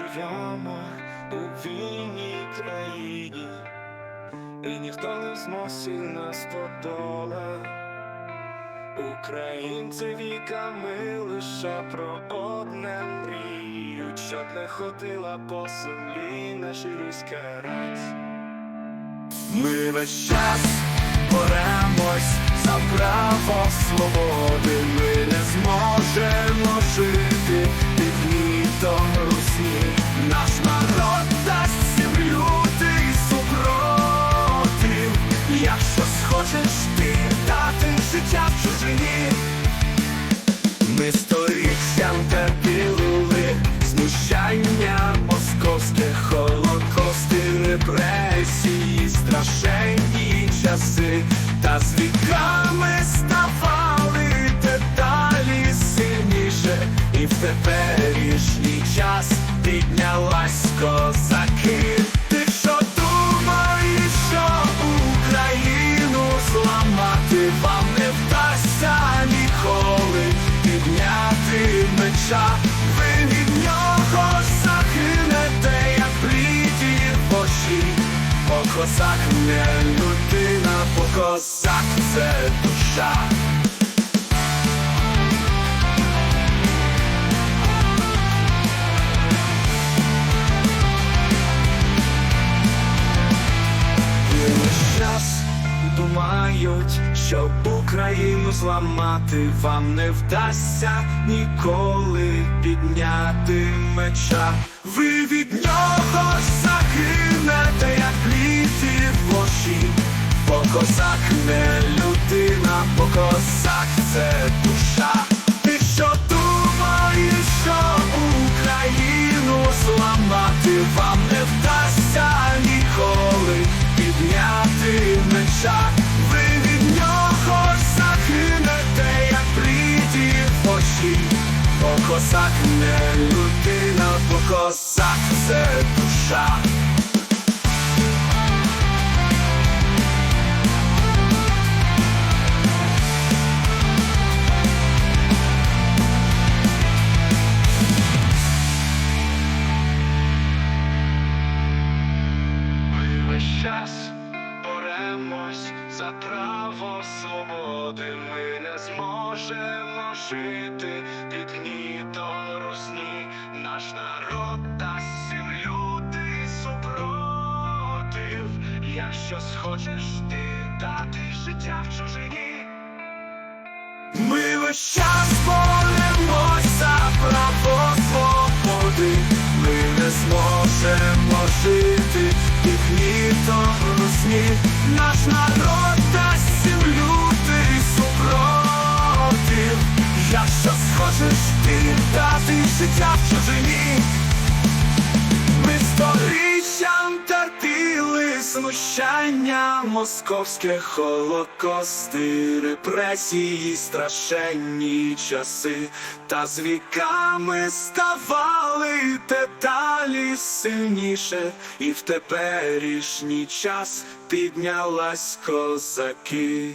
живемо у війні країні, і ніхто не змусить нас подолати. Українці віками лише про одне мріють, щоб не ходила по землі наша руська рать. Ми весь час боремось за право свободи, ми не зможемо жити чужині, ми сторіччям терпіли знущання московське холокости, репресії, страшенні часи, та з віками ставали деталі сильніше, і в теперішній підняти меча, ви від нього загинете, як пліті воші, бо козак не людина, бо козак це душа. Думають, що Україну зламати вам не вдасться ніколи підняти меча. Ви від нього загинете, як пліті воші, бо козак не людина, бо козак це душа. Ти що думаєш, що Україну зламати вам не вдасться ніколи підняти меча, козак не людина, бо козак це душа. Ми час боремось за право свободи. Ми не зможемо жити під гнітом русні. Наш народ дасть всім лютий супротив. Якщо схочеш ти дати життя в чужині. Ми весь час боремось за право свободи, ми не зможемо жити під гнітом русні. Наш народ дасть життя в чужині, ми сторіччям терпіли знущання, московське холокости, репресії, страшенні часи, та з віками ставали деталі сильніше, і в теперішній час піднялась козаки.